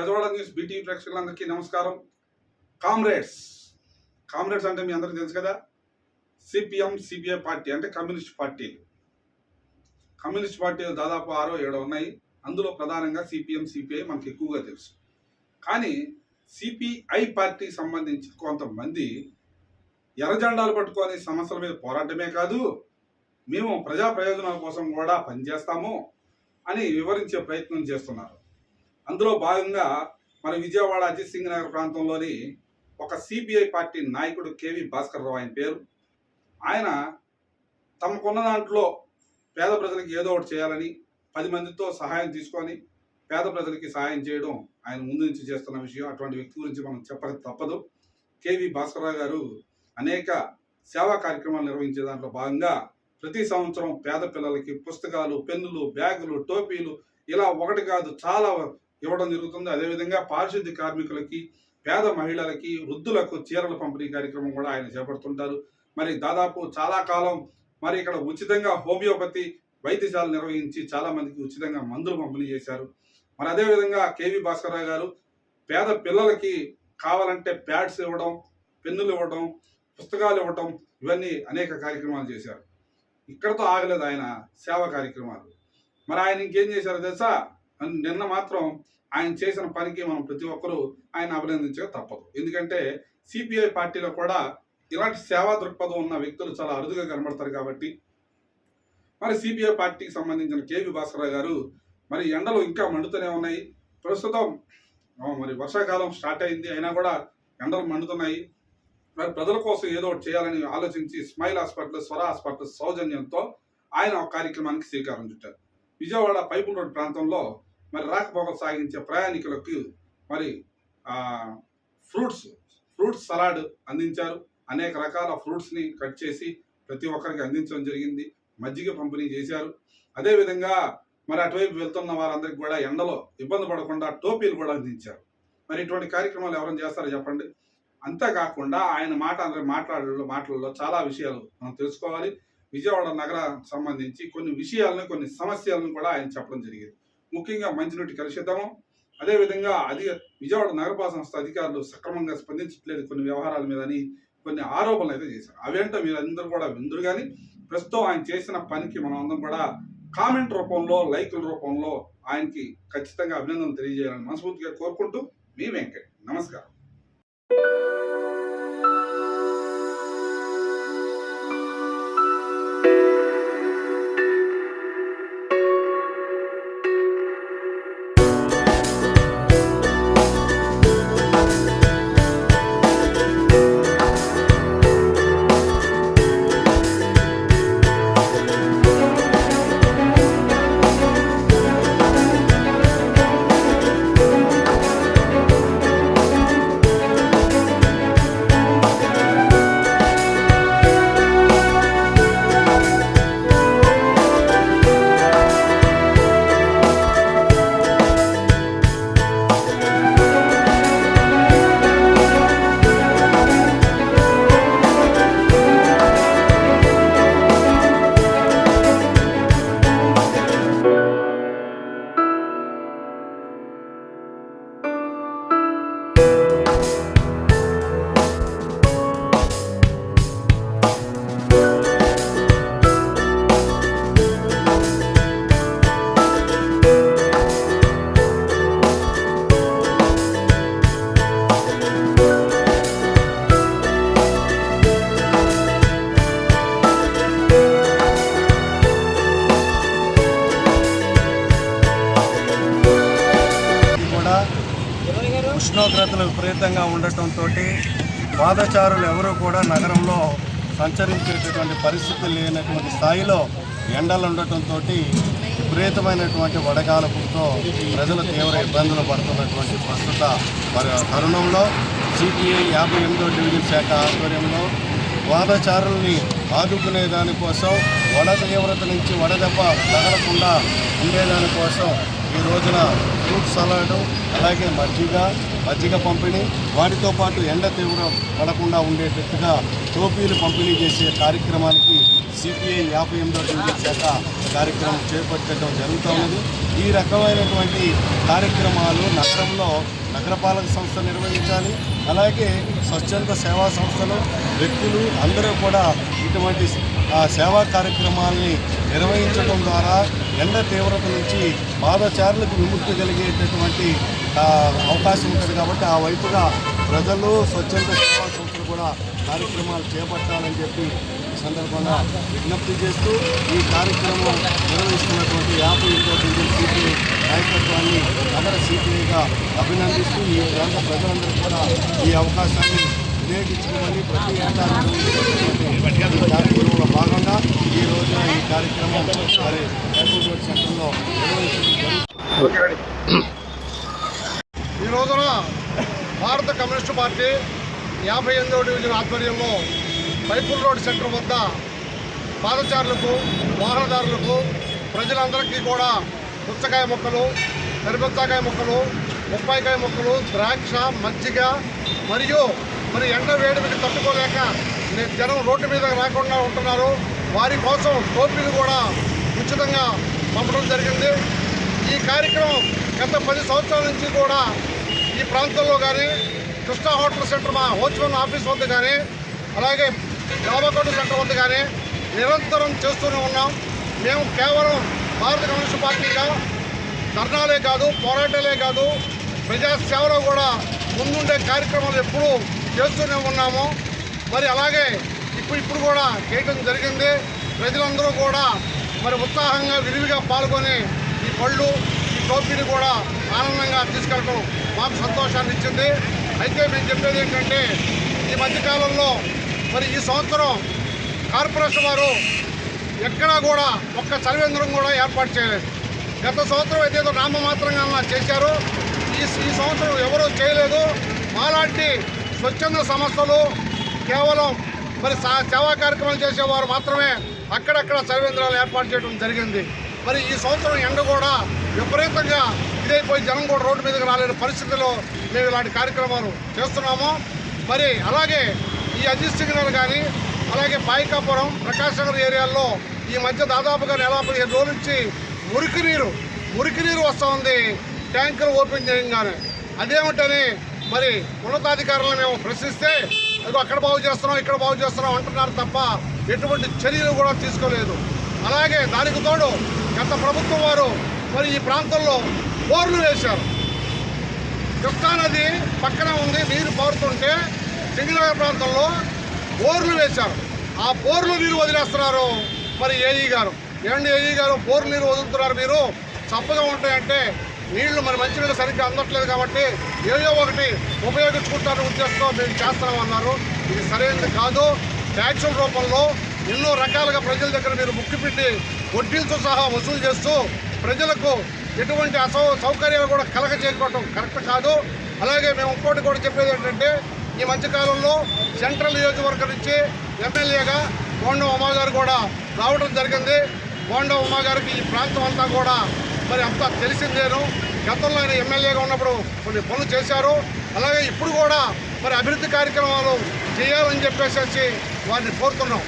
పెదవాడ news BT ప్రేక్షకులందరికీ నమస్కారం. Comrades. Comrades అంటే మీ అందరికీ తెలుసు కదా? సిపిఎం సిపిఐ పార్టీ అంటే కమ్యూనిస్ట్ పార్టీ. కమ్యూనిస్ట్ పార్టీలు దాదాపు ఆరో ఏడో ఉన్నాయి. అందులో ప్రధానంగా సిపిఎం సిపిఐ మనకు ఎక్కువగా తెలుసు. కానీ సిపిఐ పార్టీకి సంబంధించి కొంతమంది ఎర్రజెండాలు పట్టుకొని సమస్యల మీద పోరాటమే కాదు మేము ప్రజా ప్రయోజనాల కోసం కూడా పనిచేస్తాము అని వివరించే ప్రయత్నం చేస్తున్నారు. అందులో భాగంగా మన విజయవాడ అజిత్ సింగ్ నగర్ ప్రాంతంలోని ఒక సిపిఐ పార్టీ నాయకుడు కేవి భాస్కర్ రావు ఆయన పేరు. ఆయన తమకున్న దాంట్లో పేద ప్రజలకు ఏదో ఒకటి చేయాలని పది మందితో సహాయం తీసుకొని పేద ప్రజలకి సహాయం చేయడం ఆయన ముందు నుంచి చేస్తున్న విషయం. అటువంటి వ్యక్తి గురించి మనం చెప్పక తప్పదు. కేవి భాస్కరరావు గారు అనేక సేవా కార్యక్రమాలు నిర్వహించే దాంట్లో భాగంగా ప్రతి సంవత్సరం పేద పిల్లలకి పుస్తకాలు పెన్నులు బ్యాగులు టోపీలు ఇలా ఒకటి కాదు చాలా ఇవ్వడం జరుగుతుంది. అదేవిధంగా పారిశుద్ధ్య కార్మికులకి పేద మహిళలకి వృద్ధులకు చీరల పంపిణీ కార్యక్రమం కూడా ఆయన చేపడుతుంటారు. మరి దాదాపు చాలా కాలం మరి ఇక్కడ ఉచితంగా హోమియోపతి వైద్యశాలలు నిర్వహించి చాలా మందికి ఉచితంగా మందులు పంపిణీ చేశారు. మరి అదేవిధంగా కేవి భాస్కరరావు గారు పేద పిల్లలకి కావాలంటే ప్యాడ్స్ ఇవ్వడం పెన్నులు ఇవ్వడం పుస్తకాలు ఇవ్వడం ఇవన్నీ అనేక కార్యక్రమాలు చేశారు. ఇక్కడతో ఆగలేదు ఆయన సేవా కార్యక్రమాలు. మరి ఆయన ఇంకేం చేశారో తెలుసా? నిన్న మాత్రం ఆయన చేసిన పనికి మనం ప్రతి ఒక్కరూ ఆయన అభినందించక తప్పదు. ఎందుకంటే సిపిఐ పార్టీలో కూడా ఇలాంటి సేవా దృక్పథం ఉన్న వ్యక్తులు చాలా అరుదుగా కనబడతారు కాబట్టి మరి సిపిఐ పార్టీకి సంబంధించిన కేవి భాస్కరరావు గారు మరి ఎండలు ఇంకా మండుతూనే ఉన్నాయి. ప్రస్తుతం మరి వర్షాకాలం స్టార్ట్ అయింది. అయినా కూడా ఎండలు మండుతున్నాయి. మరి ప్రజల కోసం ఏదో ఒకటి చేయాలని ఆలోచించి స్మైల్ హాస్పిటల్ స్వర హాస్పిటల్ సౌజన్యంతో ఆయన ఒక కార్యక్రమానికి శ్రీకారం చుట్టారు. విజయవాడ పైపుల్ రోడ్ ప్రాంతంలో మరి రాకపోకలు సాగించే ప్రయాణికులకు మరి ఫ్రూట్స్ ఫ్రూట్స్ సలాడ్ అందించారు. అనేక రకాల ఫ్రూట్స్ని కట్ చేసి ప్రతి ఒక్కరికి అందించడం జరిగింది. మజ్జిగ పంపిణీ చేశారు. అదేవిధంగా మరి అటువైపు వెళ్తున్న వారందరికీ కూడా ఎండలో ఇబ్బంది పడకుండా టోపీలు కూడా అందించారు. మరి ఇటువంటి కార్యక్రమాలు ఎవరైనా చేస్తారో చెప్పండి? అంతేకాకుండా ఆయన మాట మాట్లాడలో మాటలలో చాలా విషయాలు మనం తెలుసుకోవాలి. విజయవాడ నగరానికి సంబంధించి కొన్ని విషయాలను కొన్ని సమస్యలను కూడా ఆయన చెప్పడం జరిగింది. ముఖ్యంగా మంచినీటి కలుషితము. అదేవిధంగా అది విజయవాడ నగరపాల సంస్థ అధికారులు సక్రమంగా స్పందించట్లేదు కొన్ని వ్యవహారాల మీద అని కొన్ని ఆరోపణలు అయితే చేశారు. అవేంటో మీరు అందరూ కూడా విందురు కానీ ప్రస్తుతం ఆయన చేసిన పనికి మనం అందరం కూడా కామెంట్ రూపంలో లైకుల రూపంలో ఆయనకి ఖచ్చితంగా అభినందనలు తెలియజేయాలని మనస్ఫూర్తిగా కోరుకుంటూ మీ వెంకట్. నమస్కారం. ఉష్ణోగ్రతలు విపరీతంగా ఉండటంతో పాదచారులు ఎవరూ కూడా నగరంలో సంచరించేటటువంటి పరిస్థితి లేనటువంటి స్థాయిలో ఎండలు ఉండటంతో విపరీతమైనటువంటి వడగాలపుతో ప్రజలు తీవ్ర ఇబ్బందులు పడుతున్నటువంటి ప్రస్తుత తరుణంలో సిపిఐ యాభై ఎనిమిదో డివిజన్ శాఖ ఆధ్వర్యంలో వాదచారుల్ని ఆదుకునే దానికోసం వడ తీవ్రత నుంచి వడదెబ్బ తగలకుండా ఉండేదానికోసం ఈ రోజున ఫ్రూట్ సలాడ్ అలాగే మజ్జిగ మజ్జిగ పంపిణీ వాటితో పాటు ఎండ తీవ్రం పడకుండా ఉండేటట్టుగా టోపీలు పంపిణీ చేసే కార్యక్రమానికి సిపిఐ యాభై ఎనిమిదో డివిజన్ శాఖ కార్యక్రమం చేపట్టడం జరుగుతూ ఉన్నది. ఈ రకమైనటువంటి కార్యక్రమాలు నగరంలో నగరపాలక సంస్థ నిర్వహించాలి. అలాగే స్వచ్ఛంద సేవా సంస్థలు వ్యక్తులు అందరూ కూడా ఇటువంటి ఆ, సేవా కార్యక్రమాల్ని నిర్వహించడం ద్వారా ఎండ తీవ్రత నుంచి పాదచారులకు విముక్తి కలిగేటటువంటి అవకాశం ఉంటుంది కాబట్టి ఆ వైపుగా ప్రజలు స్వచ్ఛంద సేవా సంస్థలు కూడా కార్యక్రమాలు చేపట్టాలని చెప్పి ఈ సందర్భంగా విజ్ఞప్తి చేస్తూ ఈ కార్యక్రమం నిర్వహిస్తున్నటువంటి యాభై ఇంకో సిపిఐ నాయకత్వాన్ని నగర సిపిఐగా అభినందిస్తూ ఈ ప్రాంత ప్రజలందరూ కూడా ఈ అవకాశాన్ని వినియోగించుకోమని ప్రతి ఏటా కార్యక్రమంలో భాగంగా ఈ రోజున కార్యక్రమం మరి రోడ్ సెంటర్లో ఈ రోజున భారత కమ్యూనిస్టు పార్టీ యాభై ఎనిమిదవ డివిజన్ ఆధ్వర్యంలో పైపుల్ రోడ్ సెంటర్ వద్ద పాదచారులకు వాహనదారులకు ప్రజలందరికీ కూడా పుచ్చకాయ మొక్కలు కరిపచ్చాకాయ మొక్కలు బొప్పాయికాయ మొక్కలు ద్రాక్ష మజ్జిగ మరియు మరి ఎండ వేడిమికి తట్టుకోలేక జనం రోడ్డు మీద రాకుండా ఉంటున్నారు. వారి కోసం టోపీలు కూడా ఉచితంగా పంపడం జరిగింది. ఈ కార్యక్రమం గత పది సంవత్సరాల నుంచి కూడా ఈ ప్రాంతంలో కానీ కృష్ణా హోటల్ సెంటర్ మా హోచ్వన్ ఆఫీస్ వద్ద కానీ అలాగే జాబాకోట సెంటర్ వద్ద కానీ నిరంతరం చేస్తూనే ఉన్నాం. మేము కేవలం భారత కమ్యూనిస్ట్ పార్టీగా ధర్నాలే కాదు పోరాటాలే కాదు ప్రజాసేవలో కూడా ముందుండే కార్యక్రమాలు ఎప్పుడూ చేస్తూనే ఉన్నాము. మరి అలాగే ఇప్పుడు ఇప్పుడు కూడా చేయటం జరిగింది. ప్రజలందరూ కూడా మరి ఉత్సాహంగా విరివిగా పాల్గొని ఈ పళ్ళు ఈ టోపీని కూడా ఆనందంగా తీసుకెళ్ళడం మాకు సంతోషాన్ని ఇచ్చింది. అయితే మేము చెప్పేది ఏంటంటే ఈ మధ్యకాలంలో మరి ఈ సంవత్సరం కార్పొరేషన్ వారు ఎక్కడా కూడా ఒక్క సర్వేంద్రం కూడా ఏర్పాటు చేయలేదు. గత సంవత్సరం అయితే ఏదో నామమాత్రంగా అలా చేశారు. ఈ ఈ సంవత్సరం ఎవరూ చేయలేదు. మాలాంటి స్వచ్ఛంద సంస్థలు కేవలం మరి సా- సేవా కార్యక్రమాలు చేసేవారు మాత్రమే అక్కడక్కడ సర్వేంద్రాలు ఏర్పాటు చేయడం జరిగింది. మరి ఈ సంవత్సరం ఎండ కూడా విపరీతంగా ఇదైపోయి జనం కూడా రోడ్డు మీదకి రాలేని పరిస్థితుల్లో మేము ఇలాంటి కార్యక్రమాలు చేస్తున్నాము. మరి అలాగే ఈ అజిత్ సిగ్నల్ కానీ అలాగే పాయికాపురం ప్రకాశ్ నగర్ ఏరియాల్లో ఈ మధ్య దాదాపుగా నెల పదిహేను రోజుల నుంచి మురికి నీరు మురికి నీరు వస్తూ ఉంది. ట్యాంకర్ ఓపెన్ చేయగానే. అదేమిటని మరి ఉన్నతాధికారులను మేము ప్రశ్నిస్తే అదిగో అక్కడ బాగు చేస్తున్నాం ఇక్కడ బాగు చేస్తున్నాం అంటున్నారు తప్ప ఎటువంటి చర్యలు కూడా తీసుకోలేదు. అలాగే దానికి తోడు గత ప్రభుత్వం వారు మరి ఈ ప్రాంతంలో బోర్లు వేశారు. కృష్ణానది పక్కన ఉంది నీరు పారుతుంటే సింగనగర్ ప్రాంతంలో బోర్లు వేశారు. ఆ బోర్లు నీరు వదిలేస్తున్నారు మరి ఏఈ గారు. ఏమండి ఏఈ గారు బోర్లు నీరు వదులుతున్నారు మీరు? చప్పగా ఉంటాయంటే నీళ్ళు మరి మంచి నీళ్ళు సరిగ్గా అందట్లేదు కాబట్టి ఏదో ఒకటి ఉపయోగించుకుంటారని ఉద్దేశంతో మేము చేస్తామన్నారు. ఇది సరైనది కాదు. ట్యాక్సుల రూపంలో ఎన్నో రకాలుగా ప్రజల దగ్గర మీరు ముక్కు పెట్టి వడ్డీలతో సహా వసూలు చేస్తూ ప్రజలకు ఎటువంటి అసౌ సౌకర్యాలు కూడా కలగ చేయకపోవటం కరెక్ట్ కాదు. అలాగే మేము ఇంకోటి కూడా చెప్పేది ఏంటంటే ఈ మధ్యకాలంలో సెంట్రల్ నియోజకవర్గం నుంచి ఎమ్మెల్యేగా బోండం ఉమా గారు కూడా రావడం జరిగింది. బోండం ఉమా గారికి ఈ ప్రాంతం అంతా కూడా మరి అంతా తెలిసిందేను. గతంలో ఆయన ఎమ్మెల్యేగా ఉన్నప్పుడు కొన్ని పనులు చేశారు. అలాగే ఇప్పుడు కూడా మరి అభివృద్ధి కార్యక్రమాలు చేయాలని చెప్పేసి వారిని కోరుతున్నాం.